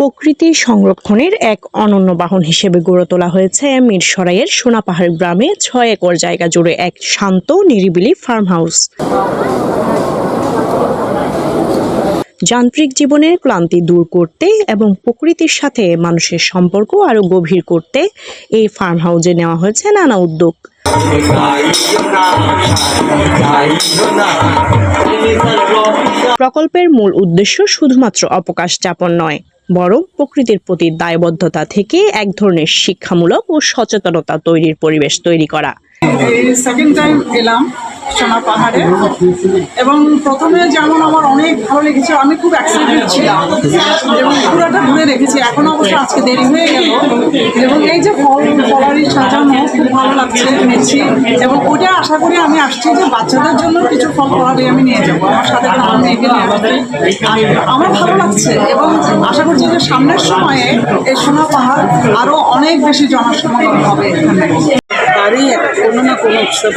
প্রকৃতি সংরক্ষণের এক অনন্য বাহন হিসেবে গড়ে তোলা হয়েছে মিরসরাইয়ের সোনাপাহাড় গ্রামে ছয় একর জায়গা জুড়ে এক শান্ত, নিরিবিলি ফার্ম হাউস যান্ত্রিক জীবনের ক্লান্তি দূর করতে এবং প্রকৃতির সাথে মানুষের সম্পর্ক আরও গভীর করতে এই ফার্ম হাউসে নেওয়া হয়েছে নানা উদ্যোগ। প্রকল্পের মূল উদ্দেশ্য শুধুমাত্র অবকাশ যাপন নয় বরং প্রকৃতির প্রতি দায়বদ্ধতা থেকে এক ধরনের শিক্ষামূলক ও সচেতনতা তৈরির পরিবেশ তৈরি করা। সেকেন্ড টাইম এলাম সোনা পাহাড়ে এবং প্রথমে যেমন আমার অনেক ভালো লেগেছে, আমি খুব এক্সাইটেড ছিলাম এবং পুরোটা ঘুরে দেখেছি। এখন অবশ্য আজকে দেরি হয়ে গেল। এবং এই যে ফল ফলারি সাজানো খুব ভালো লাগছে দেখছি। এবং ওটা আশা করি আমি আসছি যে বাচ্চাদের জন্য কিছু ফল ফলারি আমি নিয়ে যাব। আমার সাথে আমার ভালো লাগছে। সামনের সময়ে এই সোনা পাহাড় আরও অনেক বেশি জনসমাগম হবে এখানে। বাড়ি কোনো না কোনো উৎসব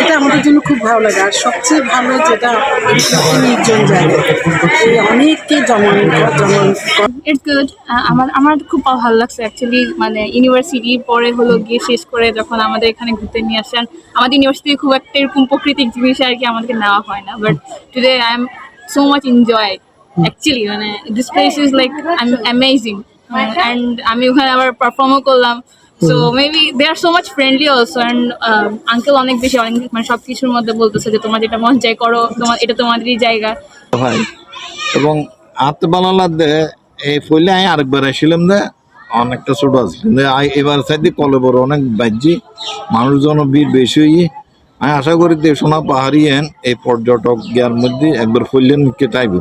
এটা আমাদের জন্য খুব ভালো লাগে। আর সবচেয়ে ভালো যেটা নির্জন জায়গা অনেককে জমান জমান আমার আমার খুব ভালো লাগছে অ্যাকচুয়ালি মানে ইউনিভার্সিটি পরে হলো গিয়ে শেষ করে যখন আমাদের এখানে ঘুরতে নিয়ে আসেন আমাদের ইউনিভার্সিটি খুব একটা এরকম প্রাকৃতিক জিনিস আর কি আমাদেরকে নেওয়া হয় না। But today I am so much enjoy actually মানে this place is like I am amazing and আমি ওখানে আবার পারফর্মও করলাম। So maybe they are so much friendly also and uncle অনেক বেশি অনেক মানে সব কিছুর মধ্যে বলতেছে যে তোমার যেটা মন চাই করো তোমার এটা তোমাদেরই জায়গা। হয়। এবং হাতে বানালা দে এই ফুলে আমি আরেকবার আসছিলাম দে অনেকটা ছোট আছে। কিন্তু আই- এবার সাইডে কলে বড় অনেক বাজ্যি মানুষজন ভিড় বেশি হয়ে আমি আশা করি যে সোনা পাহাড়ি এই পর্যটক গিয়ার মধ্যে একবার ফুললেন কেটাইব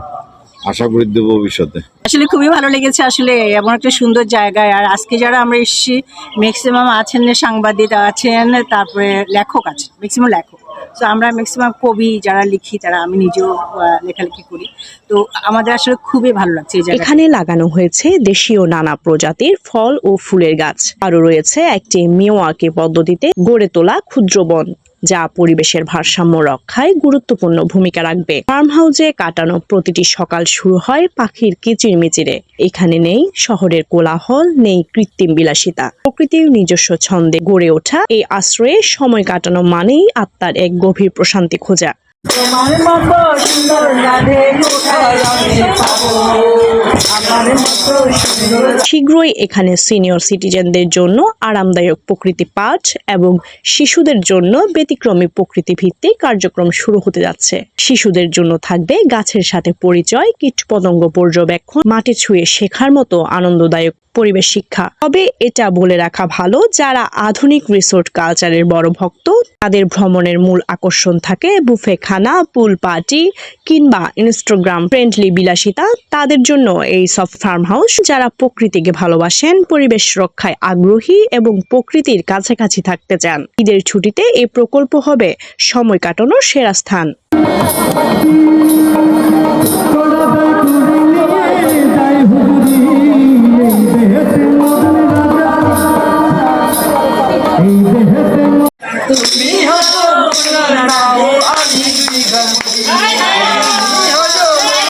আশা করি দেব ভবিষ্যতে। আসলে খুবই ভালো লেগেছে আসলে এমন একটা সুন্দর জায়গায়। আর আজকে যারা আমরা এসেছি ম্যাক্সিমাম আছেন সাংবাদিক আছেন তারপরে লেখক আছেন ম্যাক্সিমাম লেখক। তো আমরা ম্যাক্সিমাম কবি যারা লিখি তারা আমি নিজেও আহ, লেখালেখি করি। তো আমাদের আসলে খুবই ভালো লাগছে এই এখানে লাগানো হয়েছে দেশীয় নানা প্রজাতির ফল ও ফুলের গাছ। আরও রয়েছে একটি মিওয়াকি পদ্ধতিতে গড়ে তোলা ক্ষুদ্র বন। যা পরিবেশের ভারসাম্য রক্ষায় গুরুত্বপূর্ণ ভূমিকা রাখবে। ফার্ম হাউসে কাটানো প্রতিটি সকাল শুরু হয় পাখির কিচির মিচিরে এখানে নেই শহরের কোলাহল, নেই কৃত্রিম বিলাসিতা। প্রকৃতির নিজস্ব ছন্দে গড়ে ওঠা এই আশ্রয়ে সময় কাটানো মানেই আত্মার এক গভীর প্রশান্তি খোঁজা। শীঘ্রই এখানে সিনিয়র সিটিজেনদের জন্য আরামদায়ক প্রকৃতি পাঠ এবং শিশুদের জন্য ব্যতিক্রমী প্রকৃতি ভিত্তিক কার্যক্রম শুরু হতে যাচ্ছে। শিশুদের জন্য থাকবে গাছের সাথে পরিচয়, কীটপতঙ্গ পর্যবেক্ষণ, মাটি ছুঁয়ে শেখার মতো আনন্দদায়ক পরিবেশ শিক্ষা। তবে এটা বলে রাখা ভালো, যারা আধুনিক রিসোর্ট কালচারের বড় ভক্ত, তাদের ভ্রমণের মূল আকর্ষণ থাকে বুফে খানা, পুল পার্টি কিংবা ইনস্টাগ্রাম ফ্রেন্ডলি বিলাসিতা। তাদের জন্য এই সব ফার্ম হাউস যারা প্রকৃতিকে ভালোবাসেন, পরিবেশ রক্ষায় আগ্রহী এবং প্রকৃতির কাছাকাছি থাকতে চান। ঈদের ছুটিতে এই প্রকল্প হবে সময় কাটানোর সেরা স্থান। Дякую.